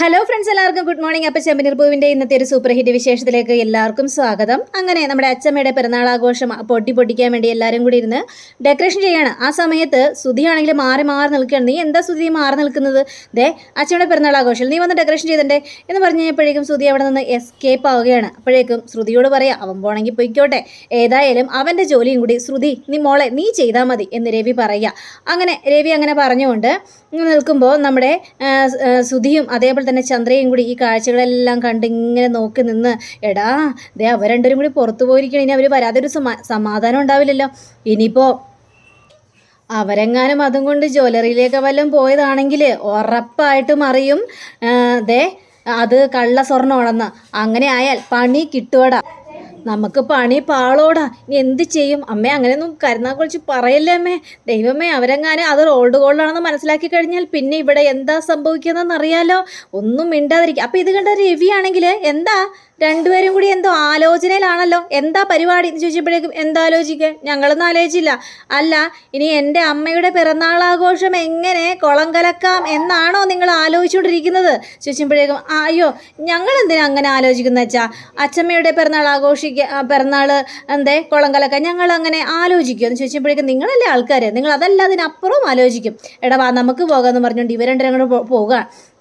Hello friends എല്ലാവർക്കും good morning അപ്പം ചെമ്പനീർ പൂവിന്റെ ഇന്നത്തെ ഒരു സൂപ്പർ ഹിറ്റ് വിശേഷത്തിലേക്ക് എല്ലാവർക്കും സ്വാഗതം. അങ്ങനെ നമ്മുടെ അച്ചമ്മയുടെ പിറന്നാൾ ആഘോഷം പൊട്ടി പൊട്ടിക്കാൻ വേണ്ടി എല്ലാവരും കൂടി ഇരുന്ന് ഡെക്കറേഷൻ ചെയ്യാണ്. ആ സമയത്ത് സുധിയാണെങ്കിൽ മാറി മാറി നിൽക്കുകയാണ്. നീ എന്താ സുധി മാറി നിൽക്കുന്നത്? ദേ അച്ചമ്മയുടെ പിറന്നാൾ ആഘോഷം. നീ വന്ന് ഡെക്കറേഷൻ ചെയ്തിട്ടുണ്ടേ എന്ന് പറഞ്ഞു കഴിഞ്ഞപ്പോഴേക്കും സുധി അവിടെ നിന്ന് എസ്കേപ്പ് ആവുകയാണ്. അപ്പോഴേക്കും ശ്രുതിയോട് പറയാം അവൻ പോണെങ്കിൽ പൊയ്ക്കോട്ടെ. ഏതായാലും അവന്റെ ജോലിയും കൂടി ശ്രുതി നീ മോളെ നീ ചെയ്താൽ മതി എന്ന് രവി പറയുക. അങ്ങനെ രവി അങ്ങനെ പറഞ്ഞുകൊണ്ട് നിൽക്കുമ്പോൾ നമ്മുടെ സുതിയും അതേപോലെ തന്നെ ചന്ദ്രയും കൂടി ഈ കാഴ്ചകളെല്ലാം കണ്ട് ഇങ്ങനെ നോക്കി നിന്ന് എടാ ദേ അവർ രണ്ടുപേരും കൂടി പുറത്തു പോയിരിക്കണം ഇനി അവർ വരാതെ ഒരു സമാ സമാധാനം ഉണ്ടാവില്ലല്ലോ. ഇനിയിപ്പോൾ അവരെങ്ങാനും അതും കൊണ്ട് ജ്വല്ലറിയിലേക്ക് വല്ലതും പോയതാണെങ്കിൽ ഉറപ്പായിട്ടും അറിയും ദേ അത് കള്ള സ്വർണമാണെന്ന് അങ്ങനെ ആയാൽ പണി കിട്ടുവടാ. നമുക്ക് പണി പാളോടാ. ഇനി എന്ത് ചെയ്യും? അമ്മേ അങ്ങനെയൊന്നും കരുന്നാൽ കുറിച്ച് പറയല്ലേ അമ്മേ? ദൈവമേ അവരെങ്ങാനും അത് ഓൾഡ് ഗോൾഡാണെന്ന് മനസ്സിലാക്കി കഴിഞ്ഞാൽ പിന്നെ ഇവിടെ എന്താ സംഭവിക്കുന്നതെന്ന് അറിയാലോ ഒന്നും മിണ്ടാതിരിക്കുക അപ്പം ഇത് കണ്ട രവിയാണെങ്കിൽ എന്താ? രണ്ടുപേരും കൂടി എന്തോ ആലോചനയിലാണല്ലോ. എന്താ പരിപാടി എന്ന് ചോദിച്ചപ്പോഴേക്കും എന്താ ആലോചിക്കുക ഞങ്ങളൊന്നും ആലോചിച്ചില്ല. അല്ല ഇനി എന്റെ അമ്മയുടെ പിറന്നാളാഘോഷം എങ്ങനെ കുളം കലക്കാം എന്നാണോ നിങ്ങൾ ആലോചിച്ചുകൊണ്ടിരിക്കുന്നത്? ചോദിച്ചപ്പോഴേക്കും അയ്യോ ഞങ്ങൾ എന്തിനാ അങ്ങനെ ആലോചിക്കുന്ന വെച്ചാൽ അച്ഛമ്മയുടെ പിറന്നാൾ ആഘോഷിക്കുക പിറന്നാൾ എന്തേ കുളം കലക്കാം ഞങ്ങൾ അങ്ങനെ ആലോചിക്കുമോ എന്ന് ചോദിച്ചപ്പോഴേക്കും നിങ്ങളല്ലേ ആൾക്കാർ നിങ്ങൾ അതല്ല അതിനപ്പുറവും ആലോചിക്കും. എടാ വാ നമുക്ക് പോകാമെന്ന് പറഞ്ഞുകൊണ്ട് ഇവർ രണ്ടും അങ്ങോട്ട് പോ- പോകുക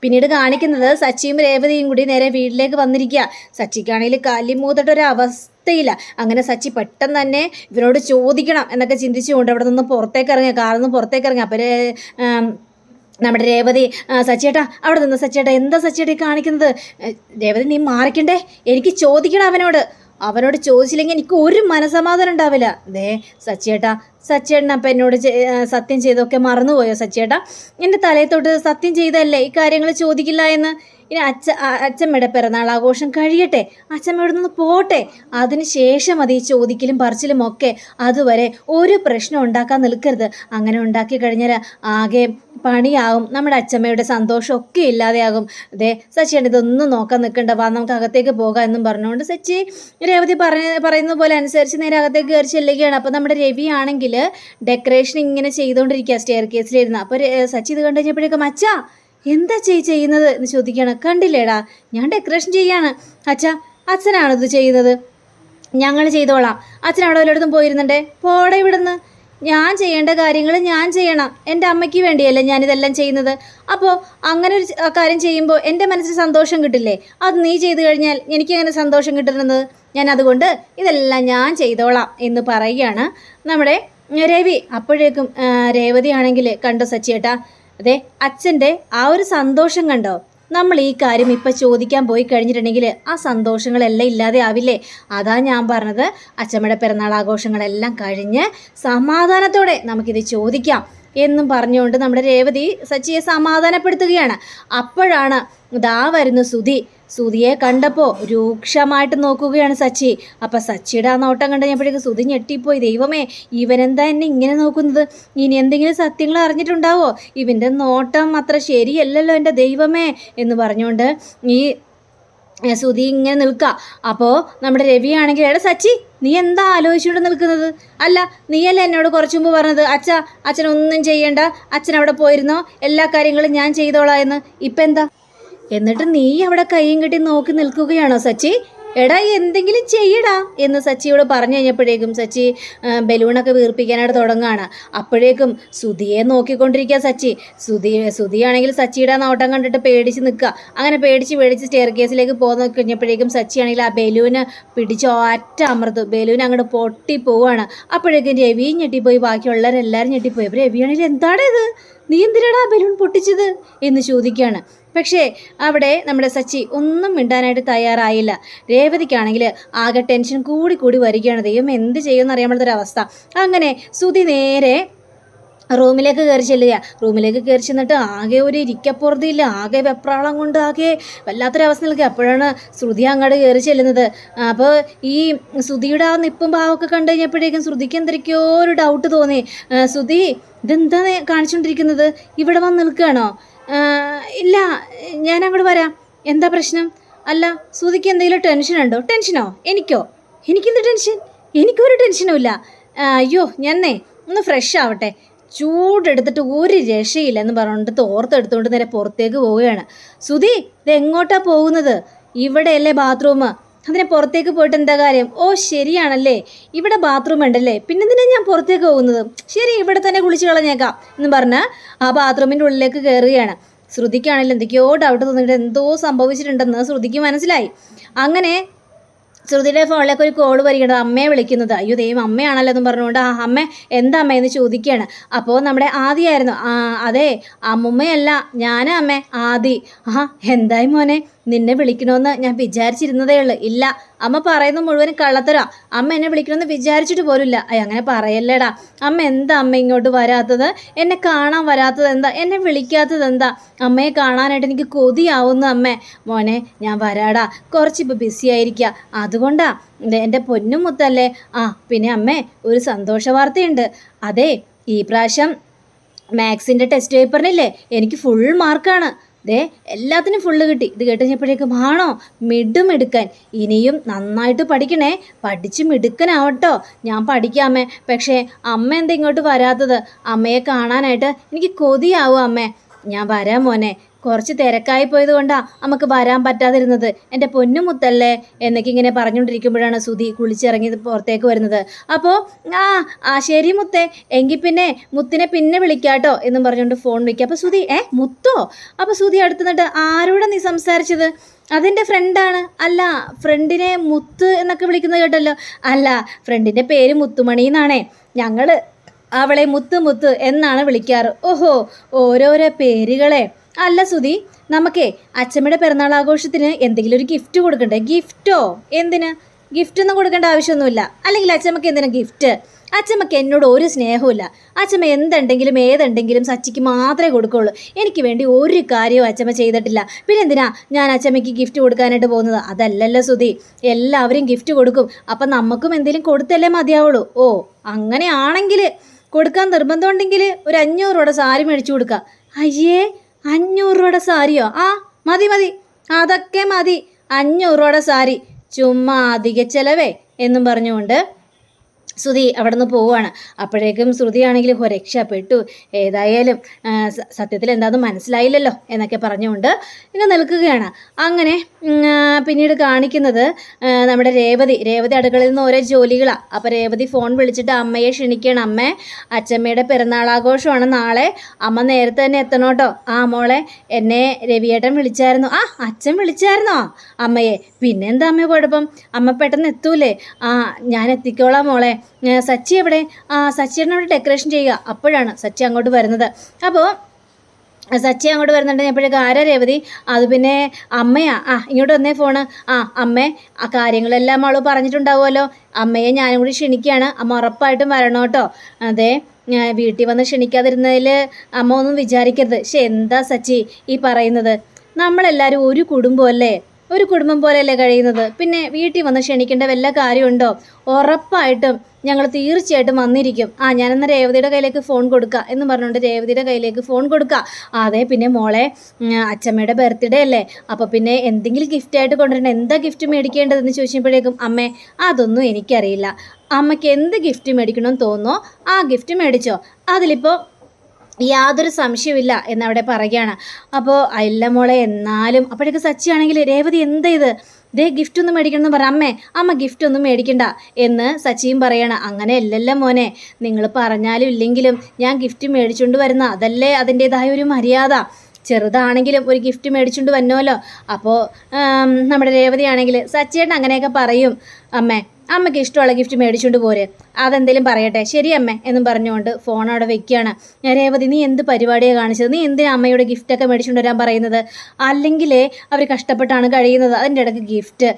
പിന്നീട് കാണിക്കുന്നത് സച്ചിയും രേവതിയും കൂടി നേരെ വീട്ടിലേക്ക് വന്നിരിക്കുക. സച്ചിക്കാണെങ്കിൽ കാലിമൂത്തിട്ട് ഒരു അവസ്ഥയില്ല അങ്ങനെ സച്ചി പെട്ടെന്ന് തന്നെ ഇവരോട് ചോദിക്കണം എന്നൊക്കെ ചിന്തിച്ചുകൊണ്ട് അവിടെ നിന്ന് പുറത്തേക്ക് ഇറങ്ങുക. കാറിൽ നിന്ന് പുറത്തേക്ക് ഇറങ്ങുക. അപ്പോൾ നമ്മുടെ രേവതി സച്ചേട്ടാ അവിടെ നിന്ന് സച്ചിയേട്ടാ എന്താ സച്ചേട്ടാ കാണിക്കുന്നത്? രേവതി നീ മാറിക്കണ്ടേ? എനിക്ക് ചോദിക്കണം അവനോട്. അവനോട് ചോദിച്ചില്ലെങ്കിൽ എനിക്ക് ഒരു മനസമാധാനം ഉണ്ടാവില്ല. ദേ സച്ചിയേട്ടാ സച്ചിയേട്ടൻ അപ്പം എന്നോട് സത്യം ചെയ്തൊക്കെ മറന്നുപോയോ സച്ചിയേട്ടാ എന്റെ തലയത്തോട്ട് സത്യം ചെയ്തല്ലേ ഈ കാര്യങ്ങൾ ചോദിക്കില്ല എന്ന്? ഇനി അച്ഛ അച്ഛമ്മയുടെ പിറന്നാൾ ആഘോഷം കഴിയട്ടെ. അച്ഛമ്മ ഇവിടെ നിന്ന് പോട്ടെ അതിനുശേഷം അത് ഈ ചോദിക്കലും പറിച്ചിലും ഒക്കെ അതുവരെ ഒരു പ്രശ്നം ഉണ്ടാക്കാൻ നിൽക്കരുത്. അങ്ങനെ ഉണ്ടാക്കി കഴിഞ്ഞാൽ ആകെ പണിയാവും നമ്മുടെ അച്ഛമ്മയുടെ സന്തോഷം ഒക്കെ ഇല്ലാതെയാകും. അതെ സച്ചിയാണ് ഇതൊന്നും നോക്കാൻ നിൽക്കണ്ട. വാ നമുക്ക് അകത്തേക്ക് പോകാം എന്നും പറഞ്ഞുകൊണ്ട് സച്ചി രേവതി പറഞ്ഞ പറയുന്ന പോലെ അനുസരിച്ച് നേരെ അകത്തേക്ക് കയറി ചെല്ലുകയാണ്. അപ്പോൾ നമ്മുടെ രവി ആണെങ്കിൽ ഡെക്കറേഷൻ ഇങ്ങനെ ചെയ്തുകൊണ്ടിരിക്കുക സ്റ്റെയർ കേസിലിരുന്ന് അപ്പോൾ സച്ചി ഇത് കണ്ടു കഴിഞ്ഞപ്പോഴേക്കും അച്ഛാ എന്താ ചെയ് ചെയ്യുന്നത് എന്ന് ചോദിക്കുകയാണ്. കണ്ടില്ലേടാ ഞാൻ ഡെക്കറേഷൻ ചെയ്യാണ്. അച്ഛാ അച്ഛനാണോ ഇത് ചെയ്യുന്നത്. ഞങ്ങൾ ചെയ്തോളാം. അച്ഛൻ അവിടെ വല്ലയിടത്തും പോയിരുന്നുണ്ടേ? പോടെ ഇവിടുന്ന്. ഞാൻ ചെയ്യേണ്ട കാര്യങ്ങൾ ഞാൻ ചെയ്യണം. എന്റെ അമ്മയ്ക്ക് വേണ്ടിയല്ലേ ഞാനിതെല്ലാം ചെയ്യുന്നത്. അപ്പോൾ അങ്ങനെ ഒരു കാര്യം ചെയ്യുമ്പോൾ എന്റെ മനസ്സിൽ സന്തോഷം കിട്ടില്ലേ? അത് നീ ചെയ്തു കഴിഞ്ഞാൽ എനിക്കങ്ങനെ സന്തോഷം കിട്ടുന്നത് ഞാൻ അതുകൊണ്ട് ഇതെല്ലാം ഞാൻ ചെയ്തോളാം എന്ന് പറയുകയാണ് നമ്മുടെ രവി. അപ്പോഴേക്കും രേവതി ആണെങ്കിൽ കണ്ടോ സച്ചിയേട്ടാ? അതെ അച്ഛന്റെ ആ ഒരു സന്തോഷം കണ്ടോ? നമ്മൾ ഈ കാര്യം ഇപ്പം ചോദിക്കാൻ പോയി കഴിഞ്ഞിട്ടുണ്ടെങ്കിൽ ആ സന്തോഷങ്ങളെല്ലാം ഇല്ലാതെ ആവില്ലേ? അതാ ഞാൻ പറഞ്ഞത്. അച്ഛമ്മയുടെ പിറന്നാൾ ആഘോഷങ്ങളെല്ലാം കഴിഞ്ഞ് സമാധാനത്തോടെ നമുക്കിത് ചോദിക്കാം എന്നും പറഞ്ഞുകൊണ്ട് നമ്മുടെ രേവതി സച്ചിയെ സമാധാനപ്പെടുത്തുകയാണ്. അപ്പോഴാണ് ദാ വരുന്ന സുധി. സുധിയെ കണ്ടപ്പോൾ രൂക്ഷമായിട്ട് നോക്കുകയാണ് സച്ചി. അപ്പം സച്ചിയുടെ ആ നോട്ടം കണ്ടപ്പോഴേക്ക് സുധി ഞെട്ടിപ്പോയി. ദൈവമേ ഇവനെന്താ എന്നെ ഇങ്ങനെ നോക്കുന്നത്? ഇനി എന്തെങ്കിലും സത്യങ്ങൾ അറിഞ്ഞിട്ടുണ്ടാവോ? ഇവന്റെ നോട്ടം അത്ര ശരിയല്ലല്ലോ എന്റെ ദൈവമേ എന്ന് പറഞ്ഞുകൊണ്ട് ഈ സുധി ഇങ്ങനെ നിൽക്കുക അപ്പോൾ നമ്മുടെ രവിയാണെങ്കിൽ എടാ സച്ചി നീ എന്താ ആലോചിച്ചുകൊണ്ട് നിൽക്കുന്നത്? അല്ല നീയല്ല എന്നോട് കുറച്ചു മുമ്പ് പറഞ്ഞത്? അച്ഛ അച്ഛനൊന്നും ചെയ്യണ്ട. അച്ഛൻ അവിടെ പോയിരുന്നോ? എല്ലാ കാര്യങ്ങളും ഞാൻ ചെയ്തോളാം എന്ന്. ഇപ്പം എന്താ എന്നിട്ട് നീ അവിടെ കൈയും കെട്ടി നോക്കി നിൽക്കുകയാണോ സച്ചി? എടാ എന്തെങ്കിലും ചെയ്യടാ എന്ന് സച്ചിയോട് പറഞ്ഞു കഴിഞ്ഞപ്പോഴേക്കും സച്ചി ബലൂണൊക്കെ വീർപ്പിക്കാനായിട്ട് തുടങ്ങുകയാണ്. അപ്പോഴേക്കും സുധിയെ നോക്കിക്കൊണ്ടിരിക്കുക സച്ചി. സുധി സുധിയാണെങ്കിൽ സച്ചിയുടെ നോട്ടം കണ്ടിട്ട് പേടിച്ച് നിൽക്കുക. അങ്ങനെ പേടിച്ച് പേടിച്ച് സ്റ്റെയർ കേസിലേക്ക് പോകുന്ന കഴിഞ്ഞപ്പോഴേക്കും സച്ചിയാണെങ്കിൽ ആ ബലൂന് പിടിച്ച് ഒറ്റ അമർത്തു ബലൂൻ അങ്ങോട്ട് പൊട്ടി പോവുകയാണ്. അപ്പോഴേക്കും രവി ഞെട്ടിപ്പോയി. ബാക്കിയുള്ളവരെല്ലാവരും ഞെട്ടിപ്പോയി. അപ്പോൾ രവിയാണെങ്കിൽ എന്താണ് ഇത്? നീ എന്തിനാടാ ബലൂൺ പൊട്ടിച്ചത്? എന്ന് ചോദിക്കുകയാണ്. പക്ഷേ അവിടെ നമ്മുടെ സച്ചി ഒന്നും മിണ്ടാനായിട്ട് തയ്യാറായില്ല. രേവതിക്കാണെങ്കിൽ ആകെ ടെൻഷൻ കൂടി കൂടി വരികയാണ്. ദൈവം എന്ത് ചെയ്യുമെന്ന് അറിയാൻ പറ്റാത്തൊരവസ്ഥ അങ്ങനെ സുതി നേരെ റൂമിലേക്ക് കയറി ചെല്ലുക. റൂമിലേക്ക് കയറി ചെന്നിട്ട് ആകെ ഒരു ഇരിക്കപ്പുറത്തില്ല ആകെ വെപ്രാളം കൊണ്ട് ആകെ വല്ലാത്തൊരവസ്ഥ നിൽക്കുക. അപ്പോഴാണ് ശ്രുതി അങ്ങോട്ട് കയറി ചെല്ലുന്നത്. അപ്പോൾ ഈ ശ്രുതിയുടെ ആ നിപ്പും ഭാവമൊക്കെ കണ്ടു കഴിഞ്ഞപ്പോഴേക്കും ശ്രുതിക്ക് എന്തൊക്കെയോ ഒരു ഡൗട്ട് തോന്നി. ശ്രുതി ഇതെന്താ കാണിച്ചുകൊണ്ടിരിക്കുന്നത്? ഇവിടെ വന്ന് നിൽക്കുകയാണോ? ഇല്ല ഞാൻ അങ്ങോട്ട് വരാം. എന്താ പ്രശ്നം? അല്ല സൂതിക്ക് എന്തെങ്കിലും ടെൻഷൻ ഉണ്ടോ? ടെൻഷനോ എനിക്കോ? എനിക്കെന്ത് ടെൻഷൻ എനിക്കൊരു ടെൻഷനും ഇല്ല. അയ്യോ ഞാനേ ഒന്ന് ഫ്രഷ് ആവട്ടെ. ചൂടെടുത്തിട്ട് ഒരു രക്ഷയില്ല എന്ന് പറഞ്ഞിട്ട് തോർത്തെടുത്തുകൊണ്ട് നേരെ പുറത്തേക്ക് പോവുകയാണ്. സുധി ഇത് എങ്ങോട്ടാ പോകുന്നത്? ഇവിടെയല്ലേ ബാത്റൂം അതിനെ പുറത്തേക്ക് പോയിട്ട് എന്താ കാര്യം? ഓ ശരിയാണല്ലേ. ഇവിടെ ബാത്റൂം ഉണ്ടല്ലേ. പിന്നെന്തിനാ ഞാൻ പുറത്തേക്ക് പോകുന്നത്? ശരി ഇവിടെ തന്നെ കുളിച്ച് കളഞ്ഞേക്കാം എന്ന് പറഞ്ഞ് ആ ബാത്റൂമിന്റെ ഉള്ളിലേക്ക് കയറുകയാണ് ശ്രുതിക്കാണെങ്കിൽ എന്തൊക്കെയോ ഡൗട്ട് തോന്നിയിട്ട് എന്തോ സംഭവിച്ചിട്ടുണ്ടെന്ന് ശ്രുതിക്ക് മനസ്സിലായി. അങ്ങനെ ശ്രുതിയുടെ ഫോണിലേക്ക് ഒരു കോൾ വരികയാണ്. അമ്മയെ വിളിക്കുന്നത്. അയ്യോ ദൈവം അമ്മയാണല്ലോ എന്ന് പറഞ്ഞുകൊണ്ട് ആ അമ്മ എന്താ അമ്മ? എന്ന് ചോദിക്കുകയാണ്. അപ്പോൾ നമ്മുടെ ആദിയായിരുന്നു. അതെ അമ്മുമ്മയല്ല ഞാനാ അമ്മ ആദി. ആ എന്തായി മോനെ? നിന്നെ വിളിക്കണമെന്ന് ഞാൻ വിചാരിച്ചിരുന്നതേ ഉള്ളൂ. ഇല്ല അമ്മ പറയുന്ന മുഴുവൻ കള്ളത്തരാ. അമ്മ എന്നെ വിളിക്കണമെന്ന് വിചാരിച്ചിട്ട് പോലുമില്ല. അയ്യ അങ്ങനെ പറയല്ലേടാ. അമ്മ എന്താ അമ്മ ഇങ്ങോട്ട് വരാത്തത്? എന്നെ കാണാൻ വരാത്തത് എന്താ? എന്നെ വിളിക്കാത്തത് എന്താ? അമ്മയെ കാണാനായിട്ട് എനിക്ക് കൊതിയാവുന്നു അമ്മേ. മോനെ ഞാൻ വരാടാ. കുറച്ചിപ്പോൾ ബിസി ആയിരിക്കുക അതുകൊണ്ടാ എന്റെ പൊന്നും മുത്തല്ലേ. ആ പിന്നെ അമ്മേ ഒരു സന്തോഷ വാർത്തയുണ്ട്. അതെ ഈ പ്രാവശ്യം മാത്സിന്റെ ടെസ്റ്റ് പേപ്പറിനില്ലേ എനിക്ക് ഫുൾ മാർക്കാണ് ദേ എല്ലാത്തിനും ഫുള്ള് കിട്ടി. ഇത് കേട്ട് കഴിഞ്ഞപ്പോഴേക്കും ആണോ മിടുമെടുക്കാൻ ഇനിയും നന്നായിട്ട് പഠിക്കണേ. പഠിച്ച് മിടുക്കനാവട്ടോ. ഞാൻ പഠിക്കാമേ. പക്ഷേ അമ്മ എന്താ ഇങ്ങോട്ട് വരാത്തത്? അമ്മയെ കാണാനായിട്ട് എനിക്ക് കൊതിയാവും അമ്മേ. ഞാൻ വരാം മോനെ. കുറച്ച് തിരക്കായി പോയത് കൊണ്ടാ നമുക്ക് വരാൻ പറ്റാതിരുന്നത്. എന്റെ പൊന്നുമുത്തല്ലേ എന്നൊക്കെ ഇങ്ങനെ പറഞ്ഞുകൊണ്ടിരിക്കുമ്പോഴാണ് സുധി കുളിച്ചിറങ്ങി പുറത്തേക്ക് വരുന്നത്. അപ്പോൾ ആ ആ ശരി മുത്തേ എങ്കിൽ പിന്നെ മുത്തിനെ പിന്നെ വിളിക്കാട്ടോ എന്നും പറഞ്ഞുകൊണ്ട് ഫോൺ വിളിക്കുക അപ്പോൾ സുധി ഏ മുത്തോ? അപ്പോൾ സുധി അടുത്ത് നിന്നിട്ട് ആരോടാ നീ സംസാരിച്ചത്? അതെന്റെ ഫ്രണ്ടാണ് അല്ല ഫ്രണ്ടിനെ മുത്ത് എന്നൊക്കെ വിളിക്കുന്നത് കേട്ടല്ലോ. അല്ല ഫ്രണ്ടിന്റെ പേര് മുത്തുമണി എന്നാണേ. ഞങ്ങൾ അവളെ മുത്ത് മുത്ത് എന്നാണ് വിളിക്കാറ്. ഓഹോ ഓരോരോ പേരുകളെ. അല്ല സുധി നമുക്കേ അച്ഛമ്മയുടെ പിറന്നാൾ ആഘോഷത്തിന് എന്തെങ്കിലും ഒരു ഗിഫ്റ്റ് കൊടുക്കണ്ടേ? ഗിഫ്റ്റോ എന്തിന്? ഗിഫ്റ്റ് ഒന്നും കൊടുക്കേണ്ട ആവശ്യമൊന്നുമില്ല. അല്ലെങ്കിൽ അച്ഛമ്മക്ക് എന്തിനാ ഗിഫ്റ്റ് അച്ഛമ്മക്ക് എന്നോട് ഒരു സ്നേഹവുമില്ല. അച്ഛമ്മ എന്തുണ്ടെങ്കിലും ഏതുണ്ടെങ്കിലും സച്ചിക്ക് മാത്രമേ കൊടുക്കുള്ളൂ. എനിക്ക് വേണ്ടി ഒരു കാര്യവും അച്ഛമ്മ ചെയ്തിട്ടില്ല. പിന്നെ എന്തിനാ ഞാൻ അച്ഛമ്മയ്ക്ക് ഗിഫ്റ്റ് കൊടുക്കാനായിട്ട് പോകുന്നത്? അതല്ലല്ലോ സുധി. എല്ലാവരും ഗിഫ്റ്റ് കൊടുക്കും. അപ്പം നമുക്കും എന്തെങ്കിലും കൊടുത്തല്ലേ മതിയാവുള്ളൂ. ഓ അങ്ങനെയാണെങ്കിൽ കൊടുക്കാൻ നിർബന്ധമുണ്ടെങ്കിൽ ഒരു അഞ്ഞൂറ് രൂപയുടെ സാരി മേടിച്ചു കൊടുക്കുക അയ്യേ അഞ്ഞൂറ് രൂപയുടെ സാരിയോ? ആ മതി മതി. അതൊക്കെ മതി. അഞ്ഞൂറ് രൂപയുടെ സാരി. ചുമ്മാ അധിക ചെലവേ എന്നും പറഞ്ഞുകൊണ്ട് ശ്രുതി അവിടെ നിന്ന് പോവുകയാണ് അപ്പോഴേക്കും ശ്രുതിയാണെങ്കിൽ രക്ഷപ്പെട്ടു. ഏതായാലും സത്യത്തിൽ എന്താണെന്ന് മനസ്സിലായില്ലല്ലോ എന്നൊക്കെ പറഞ്ഞുകൊണ്ട് ഇങ്ങനെ നിൽക്കുകയാണ്. അങ്ങനെ പിന്നീട് കാണിക്കുന്നത് നമ്മുടെ രേവതി. രേവതി അടുക്കളയിൽ നിന്ന് ഓരോ ജോലികളാണ് അപ്പോൾ രേവതി ഫോൺ വിളിച്ചിട്ട് അമ്മയെ ക്ഷണിക്കണം അമ്മേ. അച്ഛമ്മയുടെ പിറന്നാളാഘോഷമാണ് നാളെ. അമ്മ നേരത്തെ തന്നെ എത്തണം കേട്ടോ. ആ മോളെ. എന്നെ രവിയേട്ടൻ വിളിച്ചായിരുന്നു. ആ അച്ഛൻ വിളിച്ചായിരുന്നോ? അമ്മയെ. പിന്നെന്താ അമ്മ കുഴപ്പം? അമ്മ പെട്ടെന്ന് എത്തൂലേ. ആ ഞാൻ എത്തിക്കോളാം മോളെ. സച്ചി എവിടെ? ആ സച്ചിയുടെ ഡെക്കറേഷൻ ചെയ്യുക. അപ്പോഴാണ് സച്ചി അങ്ങോട്ട് വരുന്നത്. അപ്പോൾ സച്ചി അങ്ങോട്ട് വരുന്നുണ്ട് എപ്പോഴേക്കും ആരാ രേവതി? അത് പിന്നെ അമ്മയാ. ആ ഇങ്ങോട്ട് വന്നേ ഫോണ് ആ അമ്മേ ആ കാര്യങ്ങളെല്ലാം അവൾ പറഞ്ഞിട്ടുണ്ടാവുമല്ലോ. അമ്മയെ ഞാനും കൂടി ക്ഷണിക്കുകയാണ്. അമ്മ ഉറപ്പായിട്ടും വരണം കേട്ടോ. അതെ വീട്ടിൽ വന്ന് ക്ഷണിക്കാതിരുന്നതിൽ അമ്മ ഒന്നും വിചാരിക്കരുത്. പക്ഷെ എന്താ സച്ചി ഈ പറയുന്നത്? നമ്മളെല്ലാവരും ഒരു കുടുംബമല്ലേ? ഒരു കുടുംബം പോലെയല്ലേ കഴിയുന്നത്? പിന്നെ വീട്ടിൽ വന്ന് ക്ഷണിക്കേണ്ട വല്ല കാര്യമുണ്ടോ? ഉറപ്പായിട്ടും ഞങ്ങൾ തീർച്ചയായിട്ടും വന്നിരിക്കും. ആ ഞാനെന്ന് രേവതിയുടെ കയ്യിലേക്ക് ഫോൺ കൊടുക്കുക എന്ന് പറഞ്ഞുകൊണ്ട് രേവതിയുടെ കയ്യിലേക്ക് ഫോൺ കൊടുക്കുക അതെ പിന്നെ മോളെ അച്ചമ്മയുടെ ബർത്ത്ഡേ അല്ലേ? അപ്പോൾ പിന്നെ എന്തെങ്കിലും ഗിഫ്റ്റ് ആയിട്ട് കൊണ്ടുവരണം. എന്താ ഗിഫ്റ്റ് മേടിക്കേണ്ടതെന്ന് ചോദിച്ചപ്പോഴേക്കും അമ്മേ അതൊന്നും എനിക്കറിയില്ല. അമ്മയ്ക്ക് എന്ത് ഗിഫ്റ്റ് മേടിക്കണമെന്ന് തോന്നുന്നോ? ആ ഗിഫ്റ്റ് മേടിച്ചോ. അതിലിപ്പോൾ യാതൊരു സംശയമില്ല എന്നവിടെ പറയുകയാണ്. അപ്പോൾ അല്ല മോളെ എന്നാലും അപ്പോഴേക്ക് സച്ചിയാണെങ്കിൽ രേവതി എന്താ ഇത് ദേ ഗിഫ്റ്റ് ഒന്നും മേടിക്കണമെന്ന് പറ. അമ്മേ അമ്മ ഗിഫ്റ്റ് ഒന്നും മേടിക്കണ്ട എന്ന് സച്ചിയും പറയണം. അങ്ങനെ അല്ലല്ലോ മോനെ. നിങ്ങൾ പറഞ്ഞാലും ഇല്ലെങ്കിലും ഞാൻ ഗിഫ്റ്റ് മേടിച്ചുകൊണ്ട് വരുന്ന അതല്ലേ അതിന്റെതായ ഒരു മര്യാദ. ചെറുതാണെങ്കിലും ഒരു ഗിഫ്റ്റ് മേടിച്ചുകൊണ്ട് വന്നോലോ. അപ്പോൾ നമ്മുടെ രേവതിയാണെങ്കിൽ സച്ചിയേട്ടൻ അങ്ങനെയൊക്കെ പറയും. അമ്മേ അമ്മയ്ക്ക് ഇഷ്ടമുള്ള ഗിഫ്റ്റ് മേടിച്ചുകൊണ്ട് പോര്. അതെന്തേലും പറയട്ടെ. ശരി അമ്മ എന്നും പറഞ്ഞുകൊണ്ട് ഫോൺ അവിടെ വെക്കുകയാണ് രേവതി നീ എന്ത് പരിപാടിയാണ് കാണിച്ചത്? നീ എന്തിനാ അമ്മയുടെ ഗിഫ്റ്റൊക്കെ മേടിച്ചുകൊണ്ട് വരാൻ പറയുന്നത്? അല്ലെങ്കിലേ അവർ കഷ്ടപ്പെട്ടാണ് കഴിയുന്നത്. അതിന്റെ ഇടയ്ക്ക് ഗിഫ്റ്റ്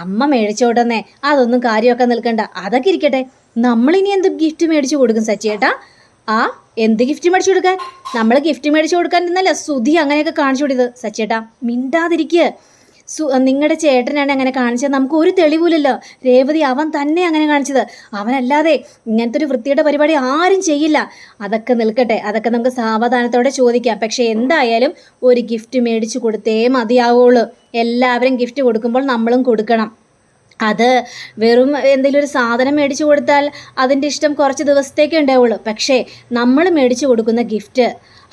അമ്മ മേടിച്ചോട്ടെന്നേ അതൊന്നും കാര്യമൊക്കെ നിൽക്കണ്ട. അതൊക്കെ ഇരിക്കട്ടെ. നമ്മളിനി എന്ത് ഗിഫ്റ്റ് മേടിച്ചു കൊടുക്കും സച്ചിയേട്ടാ? ആ എന്ത് ഗിഫ്റ്റ് മേടിച്ചു കൊടുക്കാൻ? നമ്മൾ ഗിഫ്റ്റ് മേടിച്ചു കൊടുക്കാൻ നിന്നല്ല സുധി അങ്ങനെയൊക്കെ കാണിച്ചു കൊടുത്തത്. സച്ചേട്ടാ മിണ്ടാതിരിക്കുക സു നിങ്ങളുടെ ചേട്ടനാണ് അങ്ങനെ കാണിച്ചത്. നമുക്ക് ഒരു തെളിവില്ലല്ലോ. രേവതി അവൻ തന്നെ അങ്ങനെ കാണിച്ചത്. അവനല്ലാതെ ഇങ്ങനത്തെ ഒരു വൃത്തിയുടെ പരിപാടി ആരും ചെയ്യില്ല. അതൊക്കെ നിൽക്കട്ടെ. അതൊക്കെ നമുക്ക് സാവധാനത്തോടെ ചോദിക്കാം. പക്ഷേ എന്തായാലും ഒരു ഗിഫ്റ്റ് മേടിച്ചു കൊടുത്തേ മതിയാവുള്ളൂ. എല്ലാവരും ഗിഫ്റ്റ് കൊടുക്കുമ്പോൾ നമ്മളും കൊടുക്കണം. അത് വെറും എന്തെങ്കിലും ഒരു സാധനം മേടിച്ചു കൊടുത്താൽ അതിന്റെ ഇഷ്ടം കുറച്ച് ദിവസത്തേക്കേ ഉണ്ടാവുള്ളൂ. പക്ഷേ നമ്മൾ മേടിച്ചു കൊടുക്കുന്ന ഗിഫ്റ്റ്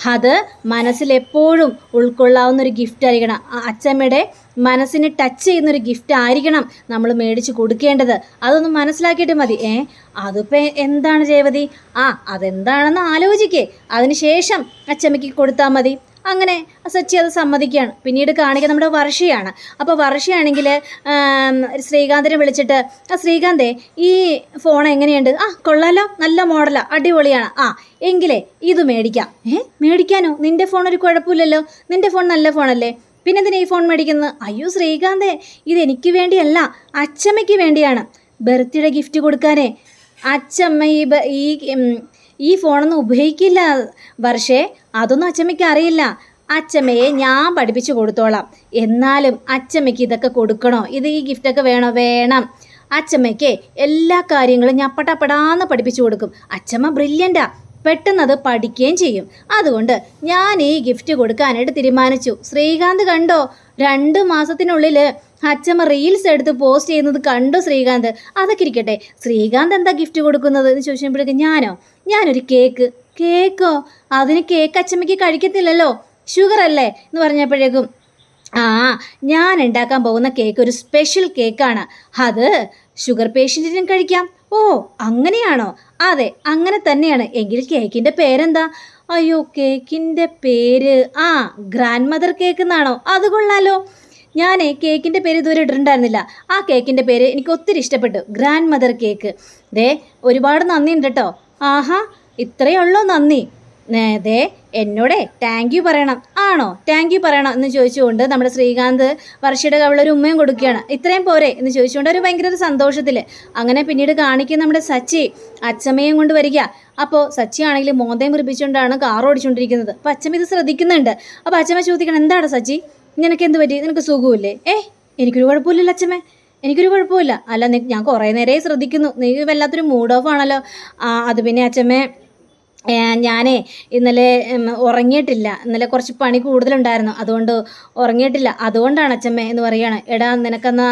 അത് മനസ്സിൽ എപ്പോഴും ഉൾക്കൊള്ളാവുന്ന ഒരു ഗിഫ്റ്റ് ആയിരിക്കണം. അച്ചമ്മയുടെ മനസ്സിന് ടച്ച് ചെയ്യുന്ന ഒരു ഗിഫ്റ്റ് ആയിരിക്കണം നമ്മൾ മേടിച്ച് കൊടുക്കേണ്ടത്. അതൊന്ന് മനസ്സിലാക്കിയിട്ട് മതി. ഏ അതിപ്പോൾ എന്താണ് രേവതി ആ അതെന്താണെന്ന് ആലോചിക്കേ. അതിനുശേഷം അച്ചമ്മയ്ക്ക് കൊടുത്താൽ മതി. അങ്ങനെ സച്ചി അത് സമ്മതിക്കുകയാണ്. പിന്നീട് കാണിക്കുക നമ്മുടെ വർഷയാണ്. അപ്പോൾ വർഷയാണെങ്കിൽ ശ്രീകാന്തിനെ വിളിച്ചിട്ട് ആ ശ്രീകാന്തേ ഈ ഫോൺ എങ്ങനെയുണ്ട്? ആ കൊള്ളാലോ നല്ല മോഡലാ അടിപൊളിയാണ്. ആ എങ്കിലേ ഇത് മേടിക്കാം. ഏ മേടിക്കാനോ? നിന്റെ ഫോൺ ഒരു കുഴപ്പമില്ലല്ലോ. നിന്റെ ഫോൺ നല്ല ഫോണല്ലേ പിന്നെന്തിനാ ഈ ഫോൺ മേടിക്കുന്നത്? അയ്യോ ശ്രീകാന്തേ ഇത് എനിക്ക് വേണ്ടിയല്ല അച്ചമ്മയ്ക്ക് വേണ്ടിയാണ്. ബർത്ത്ഡേ ഗിഫ്റ്റ് കൊടുക്കാനേ. അച്ചമ്മ ഈ ഈ ഈ ഫോണൊന്നും ഉപയോഗിക്കില്ല. പക്ഷേ അതൊന്നും അച്ചമ്മയ്ക്ക് അറിയില്ല. അച്ചമ്മയെ ഞാൻ പഠിപ്പിച്ചു കൊടുത്തോളാം. എന്നാലും അച്ചമ്മയ്ക്ക് ഇതൊക്കെ കൊടുക്കണോ? ഇത് ഈ ഗിഫ്റ്റൊക്കെ വേണോ? വേണം. അച്ചമ്മയ്ക്ക് എല്ലാ കാര്യങ്ങളും ഞാൻ പട്ടപ്പെടാന്ന് പഠിപ്പിച്ചു കൊടുക്കും. അച്ചമ്മ ബ്രില്യന്റാ പെട്ടെന്ന് അത് പഠിക്കുകയും ചെയ്യും. അതുകൊണ്ട് ഞാൻ ഈ ഗിഫ്റ്റ് കൊടുക്കാനായിട്ട് തീരുമാനിച്ചു. ശ്രീകാന്ത് കണ്ടോ? രണ്ട് മാസത്തിനുള്ളിൽ അച്ചമ്മ റീൽസ് എടുത്ത് പോസ്റ്റ് ചെയ്യുന്നത് കണ്ടു ശ്രീകാന്ത്. അതൊക്കെ ഇരിക്കട്ടെ. ശ്രീകാന്ത് എന്താ ഗിഫ്റ്റ് കൊടുക്കുന്നത് എന്ന് ചോദിച്ചപ്പോഴേക്കും ഞാനോ? ഞാനൊരു കേക്ക് കേക്കോ അതിന് കേക്ക് അച്ചമ്മയ്ക്ക് കഴിക്കത്തില്ലല്ലോ. ഷുഗർ അല്ലേ? എന്ന് പറഞ്ഞപ്പോഴേക്കും ആ ഞാൻ ഉണ്ടാക്കാൻ പോകുന്ന കേക്ക് ഒരു സ്പെഷ്യൽ കേക്കാണ് അത് ഷുഗർ പേഷ്യന്റിനും കഴിക്കാം. ഓ അങ്ങനെയാണോ? അതെ അങ്ങനെ തന്നെയാണ്. എങ്കിൽ കേക്കിന്റെ പേരെന്താ? അയ്യോ കേക്കിന്റെ പേര് ആ ഗ്രാൻഡ് മദർ കേക്ക് എന്നാണോ? അത് കൊള്ളാലോ. ഞാനേ കേക്കിന്റെ പേര് ഇതുവരെ ഇട്ടിട്ടുണ്ടായിരുന്നില്ല. ആ കേക്കിന്റെ പേര് എനിക്ക് ഒത്തിരി ഇഷ്ടപ്പെട്ടു. ഗ്രാൻഡ് മദർ കേക്ക് ദേ ഒരുപാട് നന്ദിയുണ്ട് കേട്ടോ ആഹാ ഇത്രയേ ഉള്ളൂ നന്ദി. ദേ എന്നോട് താങ്ക് യു പറയണം. ആണോ? താങ്ക് യു പറയണം എന്ന് ചോദിച്ചുകൊണ്ട് നമ്മുടെ ശ്രീകാന്ത് വർഷയുടെ കവിളൊരു ഉമ്മയും കൊടുക്കുകയാണ്. ഇത്രയും പോരെ എന്ന് ചോദിച്ചുകൊണ്ട് ഒരു ഭയങ്കര ഒരു സന്തോഷത്തിൽ അങ്ങനെ പിന്നീട് കാണിക്കുന്ന നമ്മുടെ സച്ചി അച്ചമ്മയും കൊണ്ട് വരിക. അപ്പോൾ സച്ചി ആണെങ്കിൽ മോന്തയും മുറിപ്പിച്ചുകൊണ്ടാണ് കാർ ഓടിച്ചുകൊണ്ടിരിക്കുന്നത് അപ്പോൾ അച്ചമ്മ ഇത് ശ്രദ്ധിക്കുന്നുണ്ട്. അപ്പോൾ അച്ചമ്മ ചോദിക്കണം എന്താണ് സച്ചി? നിനക്ക് എന്ത് പറ്റി? നിനക്ക് സുഖമില്ലേ? ഏ എനിക്കൊരു കുഴപ്പമില്ലല്ലോ അച്ഛമ്മേ. എനിക്കൊരു കുഴപ്പമില്ല. അല്ല ഞാൻ കുറേ നേരേ ശ്രദ്ധിക്കുന്നു. നീ വല്ലാത്തൊരു മൂഡ് ഓഫ് ആണല്ലോ. അത് പിന്നെ അച്ഛമ്മേ ഞാനേ ഇന്നലെ ഉറങ്ങിയിട്ടില്ല. ഇന്നലെ കുറച്ച് പണി കൂടുതലുണ്ടായിരുന്നു. അതുകൊണ്ട് ഉറങ്ങിയിട്ടില്ല. അതുകൊണ്ടാണ് അച്ഛമ്മേ എന്ന് പറയുകയാണ്. എടാ നിനക്കെന്നാ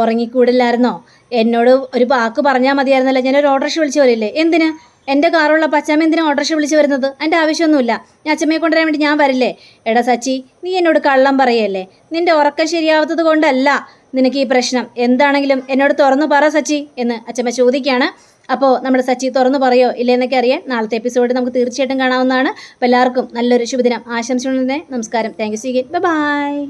ഉറങ്ങിക്കൂടില്ലായിരുന്നോ? എന്നോട് ഒരു വാക്ക് പറഞ്ഞാൽ മതിയായിരുന്നല്ലോ. ഞാനൊരു ഓട്ടോറിക്ഷ വിളിച്ചു പോലെയല്ലേ എന്തിന്? എന്റെ കാറുള്ള പച്ചാമ്മ എന്തിനാ ഓട്ടോറിക്ഷ വിളിച്ച് വരുന്നത്? എന്റെ ആവശ്യമൊന്നുമില്ല. ഞാൻ അച്ഛമ്മയെ കൊണ്ടുവരാൻ വേണ്ടി ഞാൻ വരില്ലേ? എടാ സച്ചി നീ എന്നോട് കള്ളം പറയല്ലേ? നിന്റെ ഉറക്കം ശരിയാവാത്തത് കൊണ്ടല്ല നിനക്ക് ഈ പ്രശ്നം. എന്താണെങ്കിലും എന്നോട് തുറന്നു പറ സച്ചി എന്ന് അച്ഛമ്മ ചോദിക്കുകയാണ്. അപ്പോൾ നമ്മുടെ സച്ചി തുറന്നു പറയോ ഇല്ലേ എന്നൊക്കെ അറിയാൻ നാളത്തെ എപ്പിസോഡ് നമുക്ക് തീർച്ചയായിട്ടും കാണാവുന്നതാണ്. അപ്പോൾ എല്ലാവർക്കും നല്ലൊരു ശുഭദിനം. ആശംസിച്ചുകൊണ്ടേ നമസ്കാരം. Thank you സീഗിൻ by